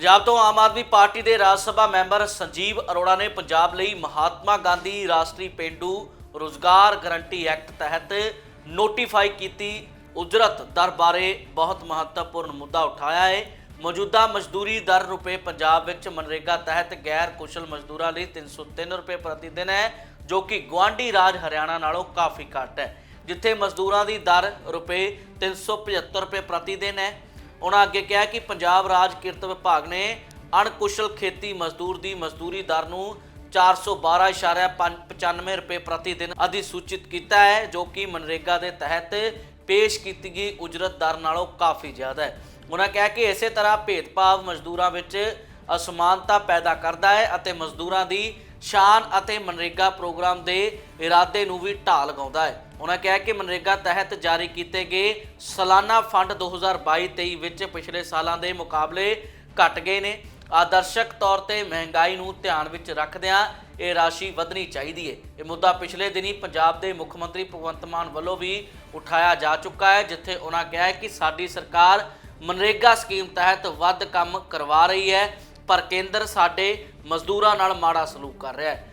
ਪੰਜਾਬ ਤੋਂ ਆਮ ਆਦਮੀ ਪਾਰਟੀ ਦੇ ਰਾਜ ਸਭਾ ਮੈਂਬਰ ਸੰਜੀਵ ਅਰੋੜਾ ਨੇ ਪੰਜਾਬ ਲਈ ਮਹਾਤਮਾ ਗਾਂਧੀ ਰਾਸ਼ਟਰੀ ਪੇਂਡੂ ਰੋਜ਼ਗਾਰ ਗਰੰਟੀ ਐਕਟ ਤਹਿਤ ਨੋਟੀਫਾਈ ਕੀਤੀ ਉਜਰਤ ਦਰ ਬਾਰੇ ਬਹੁਤ ਮਹੱਤਵਪੂਰਨ ਮੁੱਦਾ ਉਠਾਇਆ ਹੈ। ਮੌਜੂਦਾ ਮਜ਼ਦੂਰੀ ਦਰ ਰੁਪਏ ਪੰਜਾਬ ਵਿੱਚ ਮਨਰੇਗਾ ਤਹਿਤ ਗੈਰ ਕੁਸ਼ਲ ਮਜ਼ਦੂਰਾਂ ਲਈ 303 ਰੁਪਏ ਪ੍ਰਤੀ ਦਿਨ ਹੈ, ਜੋ ਕਿ ਗੁਆਂਢੀ ਰਾਜ ਹਰਿਆਣਾ ਨਾਲੋਂ ਕਾਫੀ ਘੱਟ ਹੈ, ਜਿੱਥੇ ਮਜ਼ਦੂਰਾਂ ਦੀ ਦਰ ਰੁਪਏ 375 ਰੁਪਏ ਪ੍ਰਤੀ ਦਿਨ ਹੈ। ਉਹਨਾਂ ਅੱਗੇ ਕਿਹਾ ਕਿ ਪੰਜਾਬ ਰਾਜ ਕਿਰਤ ਵਿਭਾਗ ਨੇ ਅਣਕੁਸ਼ਲ ਖੇਤੀ ਮਜ਼ਦੂਰ ਦੀ ਮਜ਼ਦੂਰੀ ਦਰ ਨੂੰ 412.95 ਰੁਪਏ ਪ੍ਰਤੀ ਦਿਨ ਅਧਿਸੂਚਿਤ ਕੀਤਾ ਹੈ, ਜੋ ਕਿ ਮਨਰੇਗਾ ਦੇ ਤਹਿਤ ਪੇਸ਼ ਕੀਤੀ ਗਈ ਉਜਰਤ ਦਰ ਨਾਲੋਂ ਕਾਫੀ ਜ਼ਿਆਦਾ ਹੈ। ਉਹਨਾਂ ਕਿਹਾ ਕਿ ਇਸੇ ਤਰ੍ਹਾਂ ਭੇਦਭਾਵ ਮਜ਼ਦੂਰਾਂ ਵਿੱਚ ਅਸਮਾਨਤਾ ਪੈਦਾ ਕਰਦਾ ਹੈ ਅਤੇ ਮਜ਼ਦੂਰਾਂ ਦੀ ਸ਼ਾਨ ਅਤੇ ਮਨਰੇਗਾ ਪ੍ਰੋਗਰਾਮ ਦੇ ਇਰਾਦੇ ਨੂੰ ਵੀ ਢਾਹ ਲਗਾਉਂਦਾ ਹੈ। ਉਹਨਾਂ ਕਿਹਾ ਕਿ ਮਨਰੇਗਾ ਤਹਿਤ ਜਾਰੀ ਕੀਤੇ ਗਏ ਸਾਲਾਨਾ ਫੰਡ 2022-23 ਵਿੱਚ ਪਿਛਲੇ ਸਾਲਾਂ ਦੇ ਮੁਕਾਬਲੇ ਘਟ ਗਏ ਨੇ। ਆਦਰਸ਼ਕ ਤੌਰ ਤੇ ਮਹਿੰਗਾਈ ਨੂੰ ਧਿਆਨ ਵਿੱਚ ਰੱਖਦਿਆਂ ਇਹ ਰਾਸ਼ੀ ਵਧਣੀ ਚਾਹੀਦੀ ਹੈ। ਇਹ ਮੁੱਦਾ ਪਿਛਲੇ ਦਿਨੀ ਪੰਜਾਬ ਦੇ ਮੁੱਖ ਮੰਤਰੀ ਭਗਵੰਤ ਮਾਨ ਵੱਲੋਂ ਵੀ ਉਠਾਇਆ ਜਾ ਚੁੱਕਾ ਹੈ, ਜਿੱਥੇ ਉਹਨਾਂ ਕਿਹਾ ਕਿ ਸਾਡੀ ਸਰਕਾਰ ਮਨਰੇਗਾ ਸਕੀਮ ਤਹਿਤ ਵੱਧ ਕੰਮ ਕਰਵਾ ਰਹੀ ਹੈ। ਪਰ ਕੇਂਦਰ ਸਾਡੇ ਮਜ਼ਦੂਰਾਂ ਨਾਲ ਮਾੜਾ ਸਲੂਕ ਕਰ ਰਿਹਾ ਹੈ।